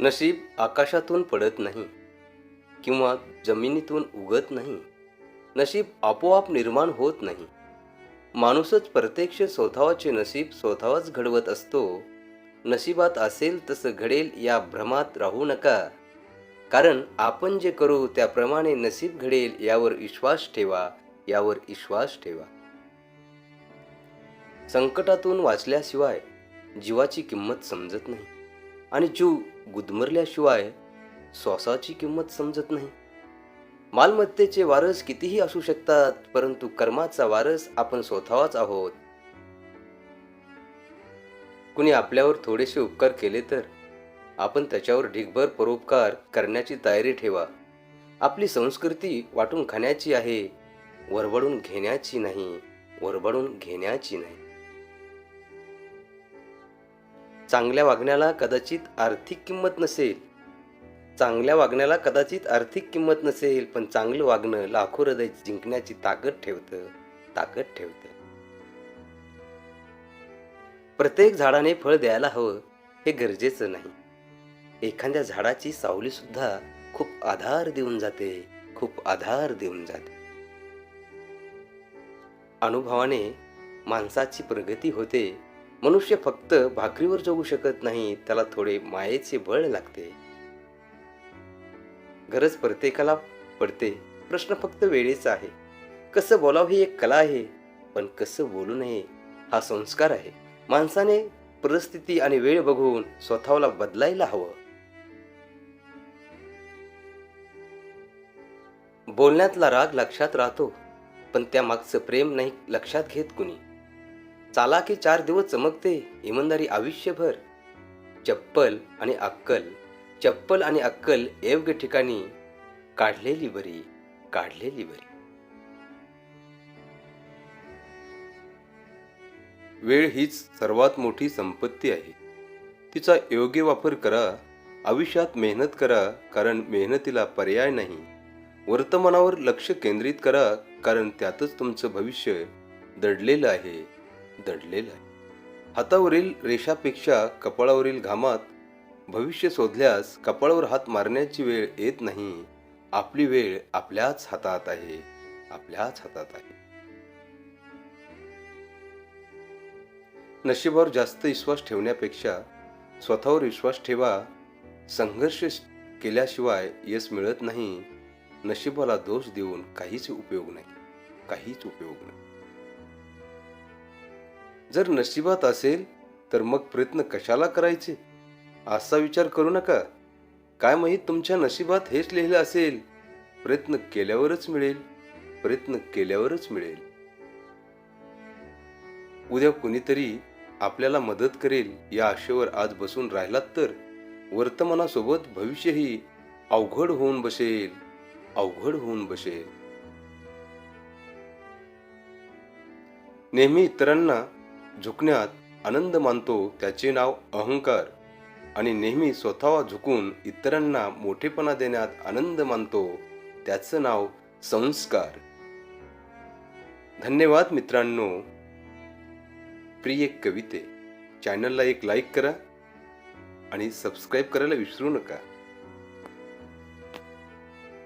नशीब आकाशातून पडत नाही किंवा जमिनीतून उगत नाही. नशीब आपोआप निर्माण होत नाही. माणूसच प्रत्यक्ष स्वतःचे नशीब स्वतःच घडवत असतो. नशिबात असेल तसं घडेल या भ्रमात राहू नका. कारण आपण जे करू त्याप्रमाणे नसीब घडेल यावर विश्वास ठेवा यावर विश्वास ठेवा. संकटातून वाचल्याशिवाय जीवाची किंमत समजत नाही. आणि जीव गुदमरल्याशिवाय श्वासाची किंमत समजत नाही. मालमत्तेचे वारस कितीही असू शकतात परंतु कर्माचा वारस आपण स्वतःच आहोत. कुणी आपल्यावर थोडेसे उपकार केले तर आपण त्याच्यावर ढिगभर परोपकार करण्याची तयारी ठेवा. आपली संस्कृती वाटून खाण्याची आहे वरबडून घेण्याची नाही वरबडून घेण्याची नाही. चांगल्या वागण्याला कदाचित आर्थिक किंमत नसेल. चांगल्या वागण्याला कदाचित आर्थिक किंमत नसेल पण चांगलं वागणं लाखो हृदय जिंकण्याची ताकद ठेवतं ताकद ठेवतं. प्रत्येक झाडाने फळ द्यायला हवं हे गरजेचं नाही. एखाद्या झाडाची सावली सुद्धा खूप आधार देऊन जाते खूप आधार देऊन जाते. अनुभवाने माणसाची प्रगती होते मनुष्य फक्त भाकरीवर जगू शकत नाही त्याला थोडे मायेचे बळ लागते. गरज प्रत्येकाला पडते प्रश्न फक्त वेळेचा आहे. कसं बोलावं ही एक कला आहे पण कसं बोलू नये हा संस्कार आहे. माणसाने परिस्थिती आणि वेळ बघून स्वतःला बदलायला हवं. बोलण्यातला राग लक्षात राहतो पण त्या मागचं प्रेम नाही लक्षात घेत कुणी. चालाकी चार दिवस चमकते इमानदारी आयुष्यभर. चप्पल आणि अक्कल चप्पल आणि अक्कल योग्य ठिकाणी काढलेली बरी काढलेली बरी. वेळ हीच सर्वात मोठी संपत्ती आहे. तिचा योग्य वापर करा आयुष्यात मेहनत करा कारण मेहनतीला पर्याय नाही. वर्तमानावर लक्ष केंद्रित करा कारण त्यातच तुमचं भविष्य दडलेलं आहे. दडलेलं आहे. हातावरील रेषापेक्षा कपाळावरील घामात भविष्य शोधल्यास कपाळावर हात मारण्याची वेळ येत नाही. आपली वेळ आपल्याच हातात आहे. आपल्याच हातात आहे. नशिबावर जास्त विश्वास ठेवण्यापेक्षा स्वतःवर विश्वास ठेवा. संघर्ष केल्याशिवाय यश मिळत नाही. नशिबाला दोष देऊन काहीच उपयोग नाही. काहीच उपयोग नाही. जर नशिबात असेल तर मग प्रयत्न कशाला करायचे? असा विचार करू नका. काय माहीत तुमच्या नशिबात हेच लिहिलं असेल? प्रयत्न केल्यावरच मिळेल. प्रयत्न केल्यावरच मिळेल. उद्या कुणीतरी आपल्याला मदत करेल या आशेवर आज बसून राहिलात तर वर्तमानासोबत भविष्यही अवघड होऊन बसेल. अवघड होऊन बसेल. नेहमी इतरांना झुकण्यात आनंद मानतो त्याचे नाव अहंकार. आणि नेहमी स्वतः झुकून इतरांना मोठेपणा देण्यात आनंद मानतो त्याचं नाव संस्कार. धन्यवाद मित्रांनो. प्रिय कविते चॅनलला एक लाईक करा आणि सबस्क्राईब करायला विसरू नका.